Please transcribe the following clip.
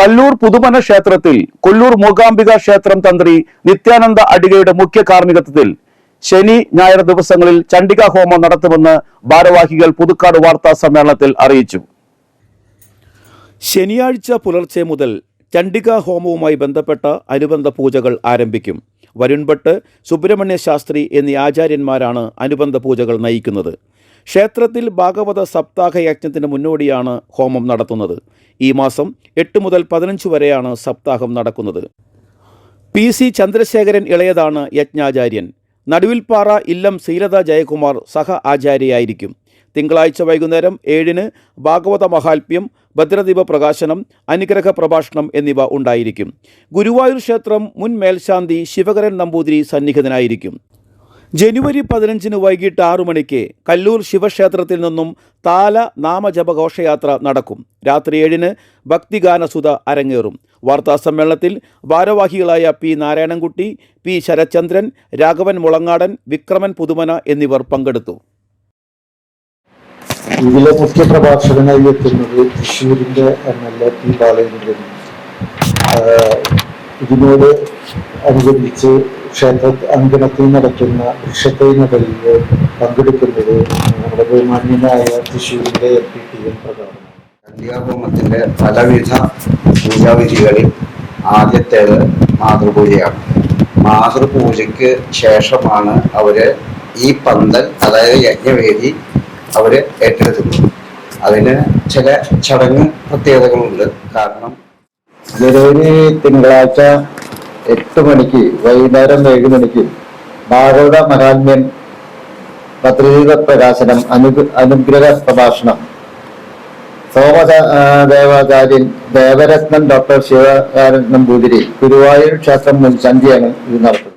കല്ലൂർ പുതുമന ക്ഷേത്രത്തിൽ കൊല്ലൂർ മൂകാംബിക ക്ഷേത്രം തന്ത്രി നിത്യാനന്ദ അടികയുടെ മുഖ്യ കാർമ്മികത്വത്തിൽ ശനി ഞായർ ദിവസങ്ങളിൽ ചണ്ഡിക ഹോമം നടത്തുമെന്ന് ഭാരവാഹികൾ പുതുക്കാട് വാർത്താ സമ്മേളനത്തിൽ അറിയിച്ചു. ശനിയാഴ്ച പുലർച്ചെ മുതൽ ചണ്ഡിക ഹോമവുമായി ബന്ധപ്പെട്ട അനുബന്ധ പൂജകൾ ആരംഭിക്കും. വരുൺഭട്ട് സുബ്രഹ്മണ്യ ശാസ്ത്രി എന്നീ ആചാര്യന്മാരാണ് അനുബന്ധ പൂജകൾ നയിക്കുന്നത്. ക്ഷേത്രത്തിൽ ഭാഗവത സപ്താഹ യജ്ഞത്തിന് മുന്നോടിയാണ് ഹോമം നടത്തുന്നത്. ഈ മാസം എട്ട് മുതൽ പതിനഞ്ച് വരെയാണ് സപ്താഹം നടക്കുന്നത്. പി സി ചന്ദ്രശേഖരൻ ഇളയതാണ് യജ്ഞാചാര്യൻ. നടുവിൽപ്പാറ ഇല്ലം ശ്രീലത ജയകുമാർ സഹ ആചാര്യയായിരിക്കും. തിങ്കളാഴ്ച വൈകുന്നേരം ഏഴിന് ഭാഗവത മഹാത്മ്യം ഭദ്രദീപ പ്രകാശനം അനുഗ്രഹ പ്രഭാഷണം എന്നിവ ഉണ്ടായിരിക്കും. ഗുരുവായൂർ ക്ഷേത്രം മുൻ മേൽശാന്തി ശിവകരൻ നമ്പൂതിരി സന്നിഹിതനായിരിക്കും. ജനുവരി പതിനഞ്ചിന് വൈകിട്ട് ആറു മണിക്ക് കല്ലൂർ ശിവക്ഷേത്രത്തിൽ നിന്നും താല നാമജപ ഘോഷയാത്ര നടക്കും. രാത്രി ഏഴിന് ഭക്തിഗാനസുത അരങ്ങേറും. വാർത്താ സമ്മേളനത്തിൽ ഭാരവാഹികളായ പി നാരായണൻകുട്ടി പി ശരചന്ദ്രൻ രാഘവൻ മുളങ്ങാടൻ വിക്രമൻ പുതുമന എന്നിവർ പങ്കെടുത്തു. ഇതിലെ മുഖ്യ എത്തുന്നത് തൃശ്ശൂരിന്റെ M L A P Balachandran ഇതിനോട് അനുബന്ധിച്ച് ക്ഷേത്ര അങ്കണത്തിൽ നടത്തുന്ന വൃക്ഷത്തൈനകളിൽ പങ്കെടുക്കുന്നത് നമ്മുടെ ബഹുമാന്യനായ തൃശ്ശൂരിന്റെ എം പി ടി എൻ പ്രകാരം ചണ്ഡികാഹോമത്തിന്റെ പലവിധ പൂജാവിധികളിൽ ആദ്യത്തേത് മാതൃപൂജയാണ്. മാതൃപൂജയ്ക്ക് ശേഷമാണ് അവർ ഈ പന്തൽ അതായത് യജ്ഞവേദി അവർ ഏറ്റെടുക്കുന്നത്. അതിന് ചില ചടങ്ങ് പ്രത്യേകതകളുണ്ട്. കാരണം ഇതൊരു തിങ്കളാഴ്ച എട്ട് മണിക്ക് വൈകുന്നേരം ഏഴ് മണിക്ക് ഭാഗവത മഹാത്മ്യൻ പത്രിക പ്രകാശനം അനു അനുഗ്രഹ പ്രഭാഷണം. സോമദേവാചാര്യൻ ദേവരത്നം ഡോക്ടർ ശിവകാരൻ നമ്പൂതിരി ഗുരുവായൂർ ക്ഷേത്രം മുൻ സന്ധ്യയാണ് ഇത് നടത്തുന്നത്.